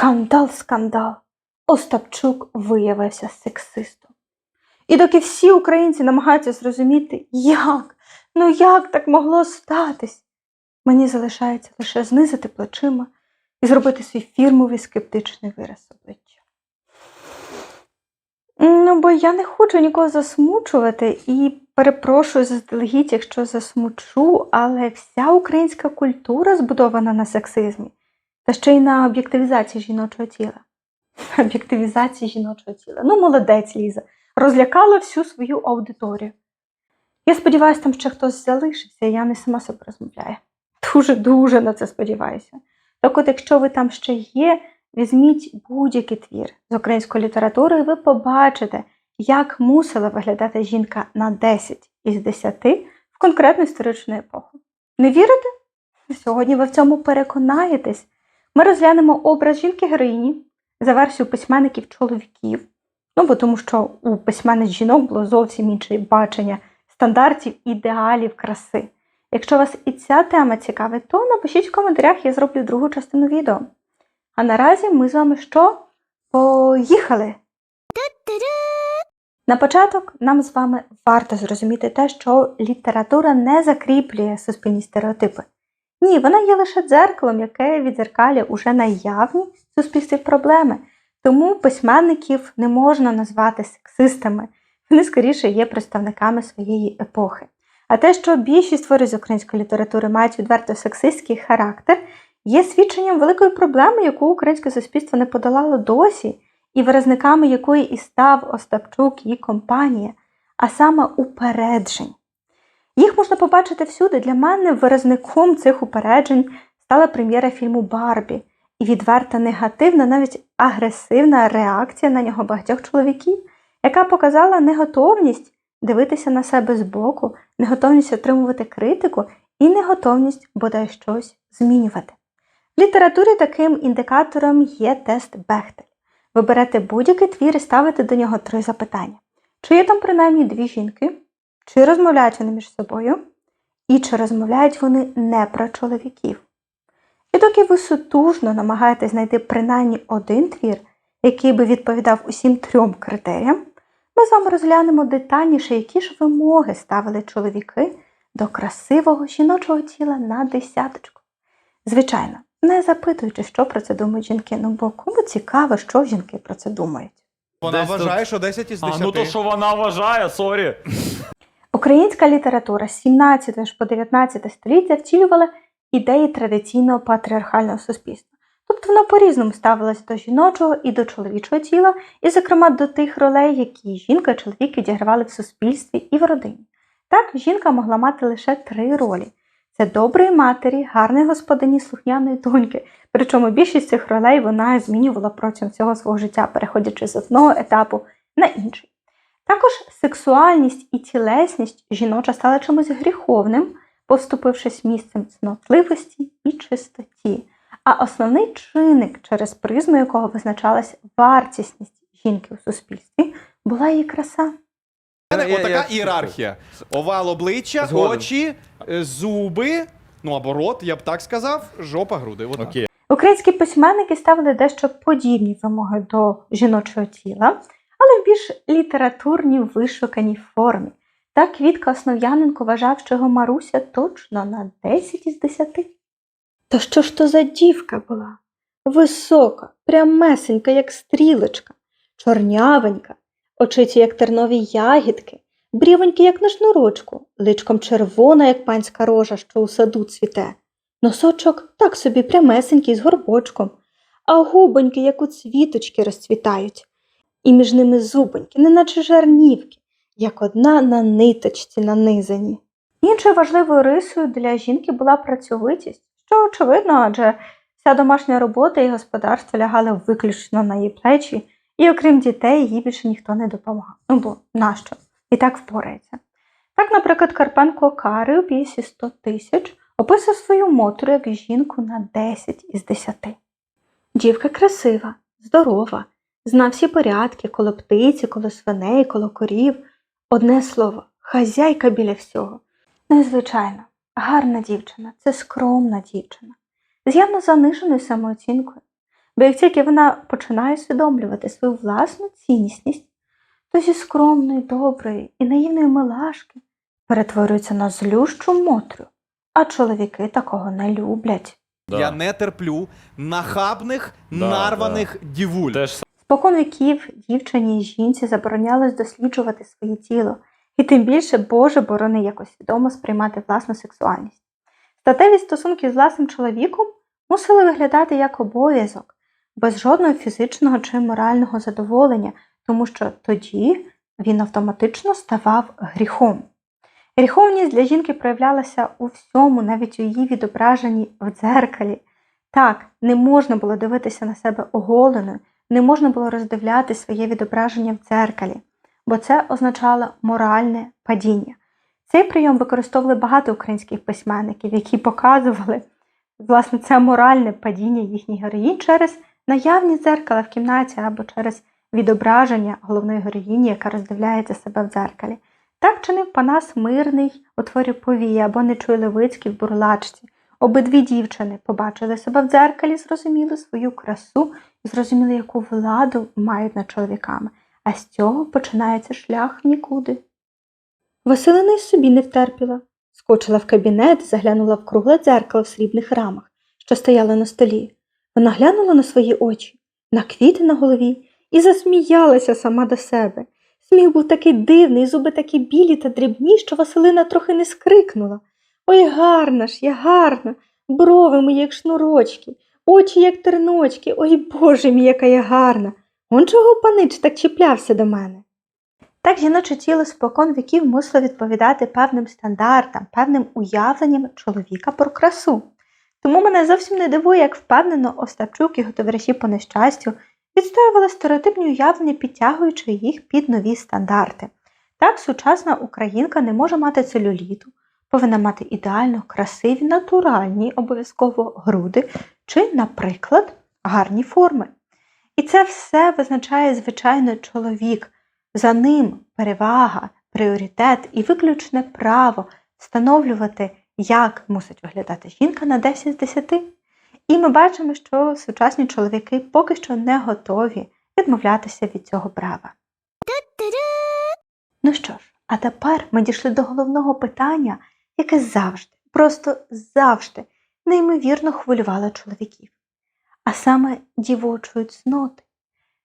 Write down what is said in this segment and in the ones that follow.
Скандал, скандал. Остапчук виявився сексистом. І доки всі українці намагаються зрозуміти, як, ну як так могло статись, мені залишається лише знизити плечима і зробити свій фірмовий скептичний вираз обличчя. Ну, бо я не хочу нікого засмучувати і перепрошую заздалегідь, якщо засмучу, але вся українська культура збудована на сексизмі та ще й на об'єктивізації жіночого тіла. Об'єктивізації жіночого тіла. Ну, молодець, Ліза, розлякала всю свою аудиторію. Я сподіваюся, там ще хтось залишився, я не сама собі розмовляю. Дуже-дуже на це сподіваюся. Так от, якщо ви там ще є, візьміть будь-який твір з української літератури, і ви побачите, як мусила виглядати жінка на 10 із 10 в конкретну історичну епоху. Не вірите? Сьогодні ви в цьому переконаєтесь. Ми розглянемо образ жінки-героїні за версією письменників чоловіків. Ну, бо тому що у письменниць жінок було зовсім інше бачення стандартів, ідеалів краси. Якщо вас і ця тема цікавить, то напишіть в коментарях, я зроблю другу частину відео. А наразі ми з вами що? Поїхали! На початок нам з вами варто зрозуміти те, що література не закріплює суспільні стереотипи. Ні, вона є лише дзеркалом, яке відзеркалює уже наявні суспільстві проблеми. Тому письменників не можна назвати сексистами, вони скоріше є представниками своєї епохи. А те, що більшість творів з української літератури мають відверто сексистський характер, є свідченням великої проблеми, яку українське суспільство не подолало досі, і виразниками якої і став Остапчук і компанія, а саме упереджень. Їх можна побачити всюди. Для мене виразником цих упереджень стала прем'єра фільму Барбі і відверта негативна, навіть агресивна реакція на нього багатьох чоловіків, яка показала неготовність дивитися на себе збоку, неготовність отримувати критику і неготовність бодай щось змінювати. В літературі таким індикатором є тест Бехтель. Ви берете будь-який твір і ставите до нього три запитання: чи є там принаймні дві жінки, чи розмовляють вони між собою, і чи розмовляють вони не про чоловіків. І доки ви сутужно намагаєтесь знайти принаймні один твір, який би відповідав усім трьом критеріям, ми з вами розглянемо детальніше, які ж вимоги ставили чоловіки до красивого жіночого тіла на десяточку. Звичайно, не запитуючи, що про це думають жінки, ну бо кому цікаво, що жінки про це думають. Вона Десь вважає, тут- що 10 із 10. А, ну то що вона вважає, сорі. Українська література з 17 аж по 19 століття втілювала ідеї традиційного патріархального суспільства. Тобто воно по-різному ставилось до жіночого і до чоловічого тіла, і, зокрема, до тих ролей, які жінка і чоловік відігравали в суспільстві і в родині. Так, жінка могла мати лише три ролі: це доброї матері, гарної господині, слухняної доньки. Причому більшість цих ролей вона змінювала протягом всього свого життя, переходячи з одного етапу на інший. Також сексуальність і тілесність жіноча стала чимось гріховним, поступившись місцем цнотливості і чистоті. А основний чинник, через призму якого визначалась вартісність жінки у суспільстві, була її краса. У мене Я- отака ієрархія. Овал обличчя, Згоден. очі, е, зуби, ну або рот, я б так сказав, жопа, груди. Отак. Окей. Українські письменники ставили дещо подібні вимоги до жіночого тіла, але в більш літературній вишуканій формі. Так Квітка Основ'яненко вважав, що його Маруся точно на 10 із 10. Та що ж то за дівка була? Висока, прямесенька, як стрілочка, чорнявенька, очиці, як тернові ягідки, брівонькі, як на шнурочку, личком червона, як панська рожа, що у саду цвіте. Носочок так собі прямесенький з горбочком, а губоньки, як у цвіточки, розцвітають, і між ними зубоньки, неначе жарнівки, як одна на ниточці нанизані. Іншою важливою рисою для жінки була працьовитість, що очевидно, адже вся домашня робота і господарство лягали виключно на її плечі, і окрім дітей, їй більше ніхто не допомагав. Ну бо нащо? І так впорається. Так, наприклад, Карпенко Кари у п'єсі 100 тисяч описує свою мотру як жінку на 10 із 10. Дівка красива, здорова, зна всі порядки коло птиці, коло свиней, коло корів. Одне слово, хазяйка біля всього. Незвичайно, гарна дівчина, це скромна дівчина, з явно заниженою самооцінкою. Бо як тільки вона починає усвідомлювати свою власну цінність, то зі скромної, доброї і наївної милашки перетворюється на злющу мотрю, а чоловіки такого не люблять. Да. Я не терплю нахабних, Да, нарваних дівуль. Те ж Спокон віків дівчині і жінці заборонялось досліджувати своє тіло, і тим більше Боже борони якось свідомо сприймати власну сексуальність. Статеві стосунки з власним чоловіком мусили виглядати як обов'язок, без жодного фізичного чи морального задоволення, тому що тоді він автоматично ставав гріхом. Гріховність для жінки проявлялася у всьому, навіть у її відображенні в дзеркалі. Так, не можна було дивитися на себе оголеною, не можна було роздивляти своє відображення в дзеркалі, бо це означало моральне падіння. Цей прийом використовували багато українських письменників, які показували власне це моральне падіння їхніх героїнь через наявність дзеркала в кімнаті або через відображення головної героїні, яка роздивляється себе в дзеркалі. Так чинив Панас Мирний у творі Повія або Нечуй Левицький в бурлачці. Обидві дівчини побачили себе в дзеркалі, зрозуміли свою красу і зрозуміли, яку владу мають над чоловіками. А з цього починається шлях нікуди. Василина й собі не втерпіла. Скочила в кабінет, заглянула в кругле дзеркало в срібних рамах, що стояло на столі. Вона глянула на свої очі, на квіти на голові і засміялася сама до себе. Сміх був такий дивний, зуби такі білі та дрібні, що Василина трохи не скрикнула. Ой, гарна ж, я гарна, брови мої, як шнурочки, очі, як терночки, ой Боже мій, яка я гарна. Он чого панич так чіплявся до мене? Так жіноче тіло спокон віків мусило відповідати певним стандартам, певним уявленням чоловіка про красу. Тому мене зовсім не дивує, як впевнено Остапчук і його товариші по нещастю відстоювали стереотипні уявлення, підтягуючи їх під нові стандарти. Так, сучасна українка не може мати целюліту, повинна мати ідеально красиві, натуральні, обов'язково груди чи, наприклад, гарні форми. І це все визначає, звичайно, чоловік. За ним перевага, пріоритет і виключне право встановлювати, як мусить виглядати жінка на 10 з 10. І ми бачимо, що сучасні чоловіки поки що не готові відмовлятися від цього права. Ну що ж, а тепер ми дійшли до головного питання, яке завжди, просто завжди неймовірно хвилювало чоловіків, а саме дівочої цноти.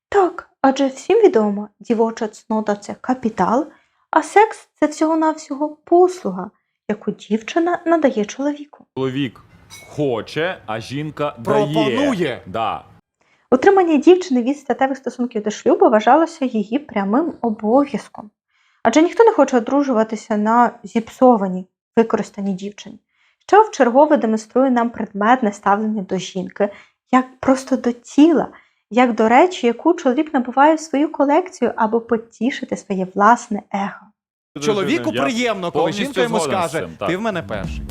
Так, адже всім відомо, дівоча цнота це капітал, а секс це всього-навсього послуга, яку дівчина надає чоловіку. чоловік хоче, а жінка дає. Пропонує. Да. Утримання дівчини від статевих стосунків до шлюбу вважалося її прямим обов'язком. Адже ніхто не хоче одружуватися на зіпсованій, використаній дівчині, що вчергове демонструє нам предметне ставлення до жінки, як просто до тіла, як до речі, яку чоловік набуває в свою колекцію або потішити своє власне его. Чоловіку приємно, коли жінка йому скаже: ти в мене перший.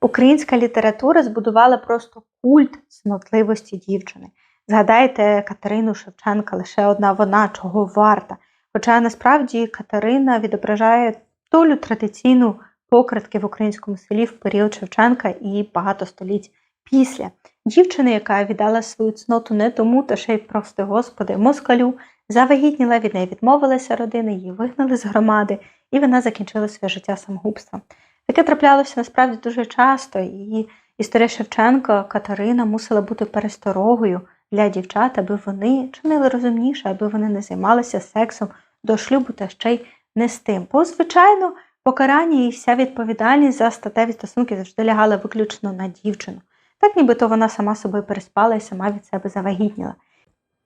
Українська література збудувала просто культ цнотливості дівчини. Згадайте Катерину Шевченка, лише одна вона чого варта. Хоча насправді Катерина відображає долю традиційну покритки в українському селі в період Шевченка і багато століть після. Дівчина, яка віддала свою цноту не тому, та ще й прости господи, москалю, завагітніла від неї, відмовилася родина, її вигнали з громади, і вона закінчила своє життя самогубством. Таке траплялося насправді дуже часто, і історія Шевченка Катерина мусила бути пересторогою для дівчат, аби вони чинили розумніше, аби вони не займалися сексом до шлюбу та ще й не з тим. Бо, звичайно, покарання і вся відповідальність за статеві стосунки завжди лягала виключно на дівчину. Так нібито вона сама собою переспала і сама від себе завагітніла.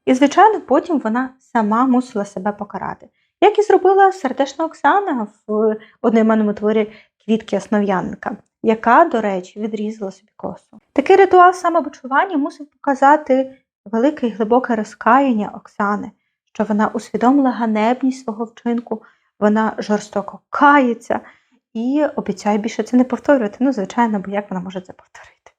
І, звичайно, потім вона сама мусила себе покарати, як і зробила сердечна Оксана в одноіменному творі Квітки Основ'яненка, яка, до речі, відрізала собі косу. Такий ритуал самобочування мусив показати велике і глибоке розкаяння Оксани, що вона усвідомила ганебність свого вчинку, вона жорстоко кається і обіцяє більше це не повторювати. Ну, звичайно, бо як вона може це повторити?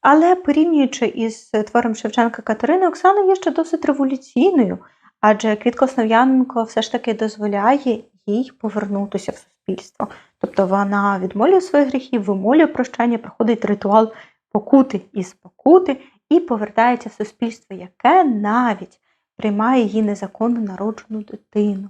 Але порівнюючи із твором Шевченка Катерини, Оксана є ще досить революційною, адже Квітко Основ'яненко все ж таки дозволяє їй повернутися в суспільство. Тобто вона відмолює своїх гріхів, вимолює прощення, проходить ритуал покути із покути і повертається в суспільство, яке навіть приймає її незаконно народжену дитину.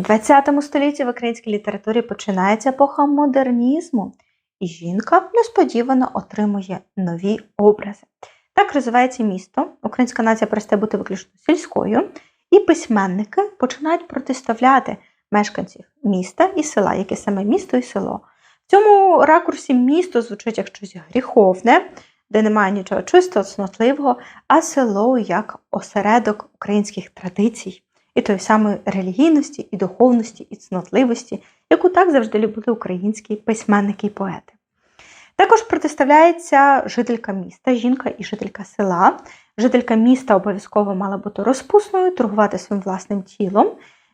У ХХ столітті в українській літературі починається епоха модернізму, і жінка несподівано отримує нові образи. Так розвивається місто, українська нація перестає бути виключно сільською, і письменники починають протиставляти мешканців міста і села, яке саме місто і село. В цьому ракурсі місто звучить як щось гріховне, де немає нічого чистого, цнотливого, а село як осередок українських традицій і тої самої релігійності, і духовності, і цнотливості, яку так завжди любили українські письменники і поети. Також протиставляється жителька міста, жінка і жителька села. Жителька міста обов'язково мала бути розпусною, торгувати своїм власним тілом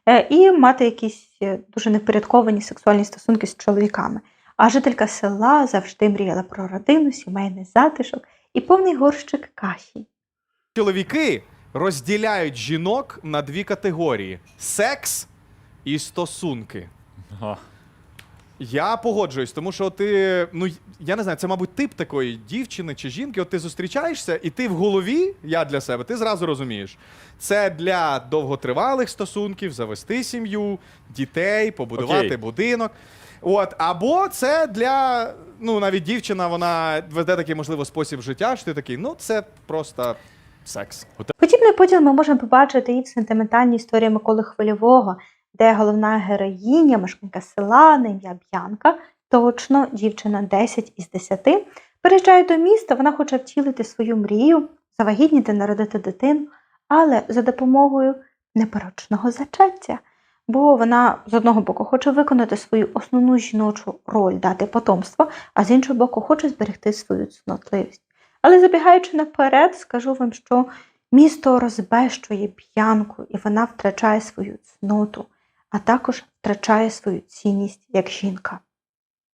е, і мати якісь е, дуже непорядковані сексуальні стосунки з чоловіками. А жителька села завжди мріяла про родину, сімейний затишок і повний горщик каші. Чоловіки розділяють жінок на дві категорії: секс і стосунки. Ага. Я погоджуюсь, тому що ти, ну я не знаю, це, мабуть, тип такої дівчини чи жінки. От ти зустрічаєшся, і ти в голові, я для себе, ти зразу розумієш. Це для довготривалих стосунків, завести сім'ю, дітей, побудувати Окей. будинок. От, або це для, ну, навіть дівчина, вона веде такий, можливо, спосіб життя, що ти такий, ну, це просто секс. Подібний поділ ми можемо побачити і в сентиментальній історії Миколи Хвильового, де головна героїня, мешканка села на ім'я Б'янка, точно дівчина 10 із 10, переїжджає до міста, вона хоче втілити свою мрію, завагітніти, народити дитину, але за допомогою непорочного зачаття. Бо вона з одного боку хоче виконати свою основну жіночу роль дати потомство, а з іншого боку, хоче зберегти свою цнотливість. Але забігаючи наперед, скажу вам, що місто розбещує п'янку, і вона втрачає свою цноту, а також втрачає свою цінність як жінка.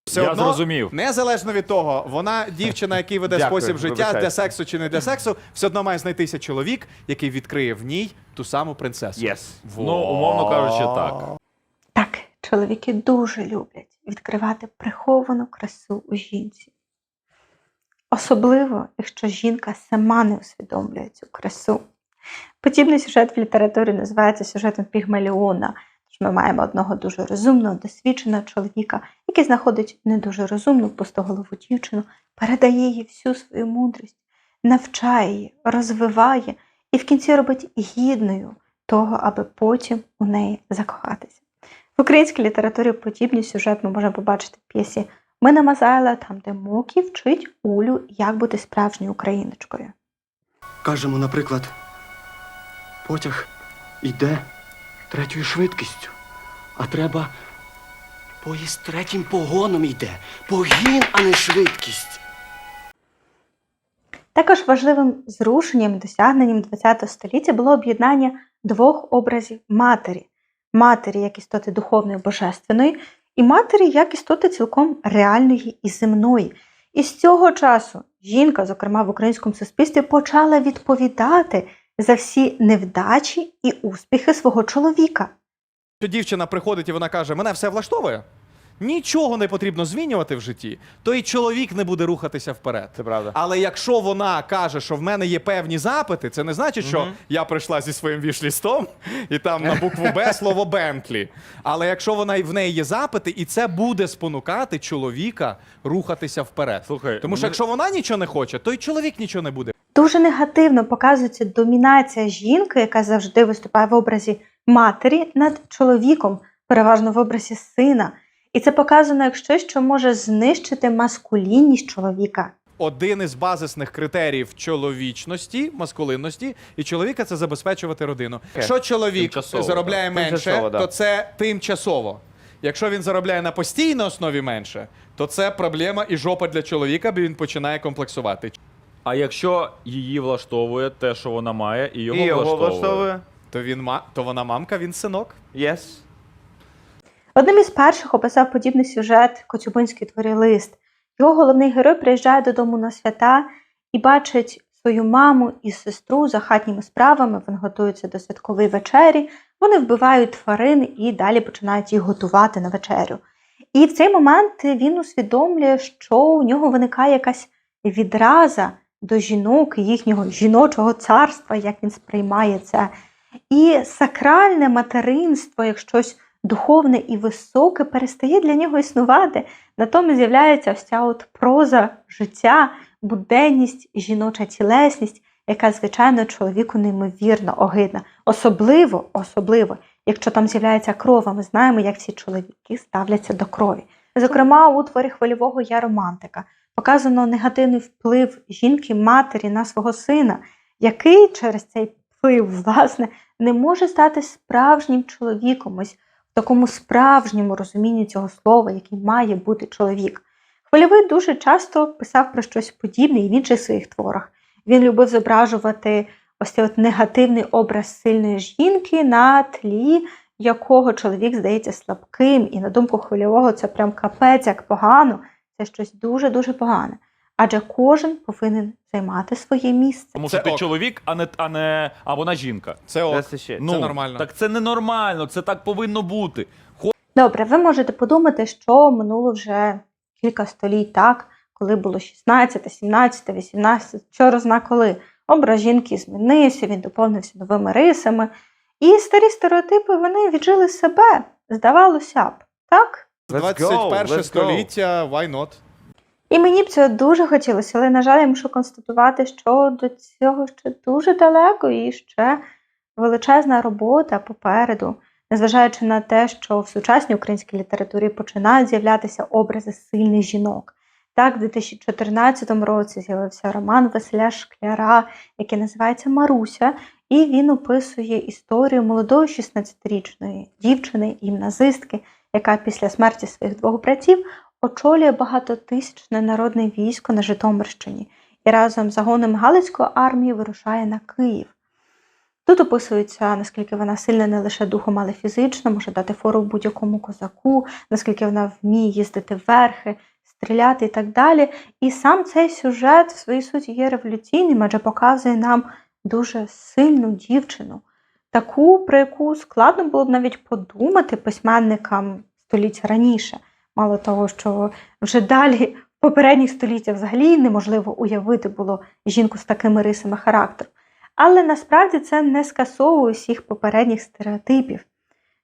Все Я одно, зрозумів. Незалежно від того, вона дівчина, який веде Дякую, спосіб життя вибачайте. для сексу чи не для сексу, все одно має знайтися чоловік, який відкриє в ній ту саму принцесу. Yes. Ну, умовно кажучи, так. Так, чоловіки дуже люблять відкривати приховану красу у жінці. Особливо, якщо жінка сама не усвідомлює цю красу. Подібний сюжет в літературі називається сюжетом Пігмаліона. Тож ми маємо одного дуже розумного, досвідченого чоловіка, який знаходить не дуже розумну пустоголову дівчину, передає їй всю свою мудрість, навчає її, розвиває і в кінці робить гідною того, аби потім у неї закохатися. В українській літературі подібний сюжет ми можемо побачити в п'єсі Мина Мазайла, там, де Мокі вчить Улю, як бути справжньою україночкою. Кажемо, наприклад, потяг йде третьою швидкістю, а треба поїзд третім погоном йде. Погін, а не швидкість. Також важливим зрушенням і досягненням ХХ століття було об'єднання двох образів матері: матері як істоти духовної божественної, і матері як істоти цілком реальної і земної. І з цього часу жінка, зокрема в українському суспільстві, почала відповідати за всі невдачі і успіхи свого чоловіка. Що дівчина приходить і вона каже, мене все влаштовує, нічого не потрібно змінювати в житті, то і чоловік не буде рухатися вперед. Це правда. Але якщо вона каже, що в мене є певні запити, це не значить, що я прийшла зі своїм вішлістом і там на букву Б слово Бентлі. Але якщо вона в неї є запити, і це буде спонукати чоловіка рухатися вперед. Слухай, Тому що ми- якщо вона нічого не хоче, то й чоловік нічого не буде. Дуже негативно показується домінація жінки, яка завжди виступає в образі матері над чоловіком, переважно в образі сина. І це показано як щось, що може знищити маскулінність чоловіка. Один із базисних критеріїв чоловічності, маскулинності і чоловіка це забезпечувати родину. Якщо чоловік Тимчасово, заробляє так. менше, Тимчасово, да. то це тимчасово. Якщо він заробляє на постійній основі менше, то це проблема і жопа для чоловіка, бо він починає комплексувати. А якщо її влаштовує те, що вона має, і його, І його влаштовує. влаштовує. То він ма, то вона мамка, він синок. Yes. Одним із перших описав подібний сюжет Коцюбинський творі лист. Його головний герой приїжджає додому на свята і бачить свою маму і сестру за хатніми справами. Вони готуються до святкової вечері, вони вбивають тварин і далі починають їх готувати на вечерю. І в цей момент він усвідомлює, що у нього виникає якась відраза до жінок, їхнього жіночого царства, як він сприймає це. І сакральне материнство, як щось духовне і високе, перестає для нього існувати. Натомість з'являється ось ця от проза життя, буденність, жіноча тілесність, яка, звичайно, чоловіку неймовірно огидна. Особливо, особливо, якщо там з'являється кров, а ми знаємо, як всі чоловіки ставляться до крові. Зокрема, у творі хвильового я романтика показано негативний вплив жінки матері на свого сина, який через цей вплив, власне, не може стати справжнім чоловіком, ось такому справжньому розумінні цього слова, який має бути чоловік. Хвильовий дуже часто писав про щось подібне і в інших своїх творах. Він любив зображувати ось цей от негативний образ сильної жінки на тлі, якого чоловік здається слабким, і на думку хвильового, це прям капець, як погано, це щось дуже-дуже погане. Адже кожен повинен займати своє місце. Тому Це що ти ок. чоловік, а не, а не а вона жінка. Це ок. The shit. Ну, Це нормально. Так це ненормально, це так повинно бути. Добре, ви можете подумати, що минуло вже кілька століть, так, коли було 16, 17, 18, що зна коли. Образ жінки змінився, він доповнився новими рисами. І старі стереотипи вони віджили себе, здавалося б, так? Let's go, 21 let's go. століття, why not? І мені б цього дуже хотілося, але, на жаль, я мушу констатувати, що до цього ще дуже далеко і ще величезна робота попереду, незважаючи на те, що в сучасній українській літературі починають з'являтися образи сильних жінок. Так, в 2014 році з'явився роман Василя Шкляра, який називається Маруся, і він описує історію молодої 16-річної дівчини, гімназистки, яка після смерті своїх двох братів очолює багатотисячне народне військо на Житомирщині і разом з загоном Галицької армії вирушає на Київ. Тут описується, наскільки вона сильна не лише духом, але фізично, може дати фору будь-якому козаку, наскільки вона вміє їздити верхи, стріляти і так далі. І сам цей сюжет в своїй суті є революційним, адже показує нам дуже сильну дівчину, таку, про яку складно було б навіть подумати письменникам століття раніше. Мало того, що вже далі в попередніх століттях взагалі неможливо уявити було жінку з такими рисами характеру. Але насправді це не скасовує всіх попередніх стереотипів.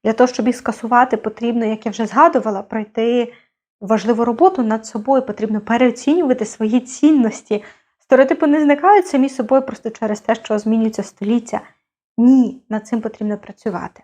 Для того, щоб їх скасувати, потрібно, як я вже згадувала, пройти важливу роботу над собою, потрібно переоцінювати свої цінності. Стереотипи не зникають самі собою просто через те, що змінюється століття. Ні, над цим потрібно працювати.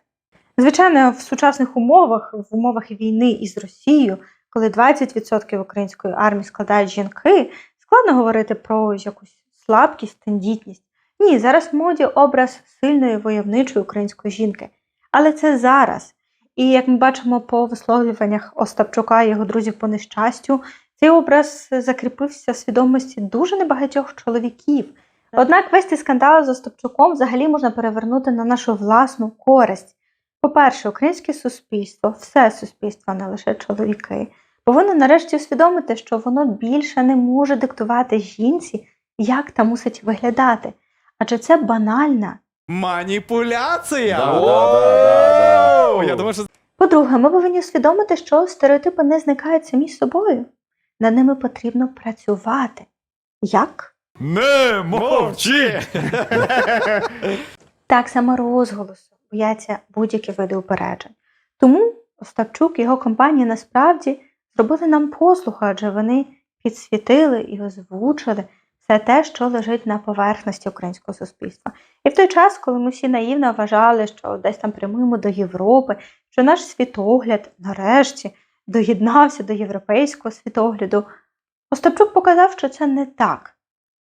Звичайно, в сучасних умовах, в умовах війни із Росією, коли 20% української армії складають жінки, складно говорити про якусь слабкість, тендітність. Ні, зараз в моді образ сильної войовничої української жінки. Але це зараз. І як ми бачимо по висловлюваннях Остапчука і його друзів по нещастю, цей образ закріпився в свідомості дуже небагатьох чоловіків. Однак весь цей скандал з Остапчуком взагалі можна перевернути на нашу власну користь. По-перше, українське суспільство, все суспільство, не лише чоловіки, повинно нарешті усвідомити, що воно більше не може диктувати жінці, як та мусить виглядати. Адже це банальна. Маніпуляція! Да, да, да, да, О, да. Я думаю, що По-друге, ми повинні усвідомити, що стереотипи не зникають самі собою. Над ними потрібно працювати. Як? Не мовчи! Так само розголосу бояться будь-які види упереджень. Тому Остапчук і його компанія насправді зробили нам послугу, адже вони підсвітили і озвучили все те, що лежить на поверхності українського суспільства. І в той час, коли ми всі наївно вважали, що десь там прямуємо до Європи, що наш світогляд нарешті доєднався до європейського світогляду, Остапчук показав, що це не так.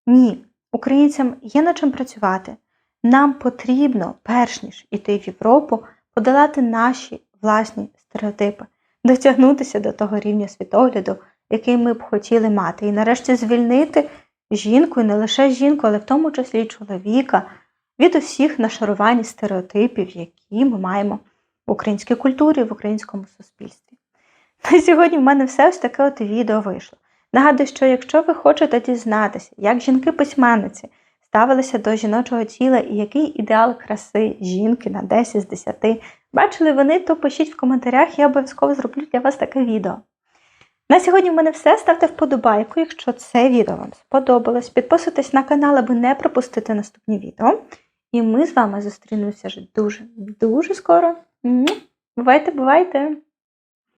Ні, українцям є над чим працювати. Нам потрібно, перш ніж іти в Європу, подолати наші власні стереотипи, дотягнутися до того рівня світогляду, який ми б хотіли мати, і нарешті звільнити жінку, і не лише жінку, але в тому числі й чоловіка, від усіх нашарувань стереотипів, які ми маємо в українській культурі, в українському суспільстві. На сьогодні в мене все ось таке от відео вийшло. Нагадую, що якщо ви хочете дізнатися, як жінки-письменниці ставилися до жіночого тіла і який ідеал краси жінки на 10 з 10 бачили вони, то пишіть в коментарях, я обов'язково зроблю для вас таке відео. На сьогодні в мене все. Ставте вподобайку, якщо це відео вам сподобалось. Підписуйтесь на канал, аби не пропустити наступні відео. І ми з вами зустрінемося вже дуже, дуже скоро. Бувайте, бувайте!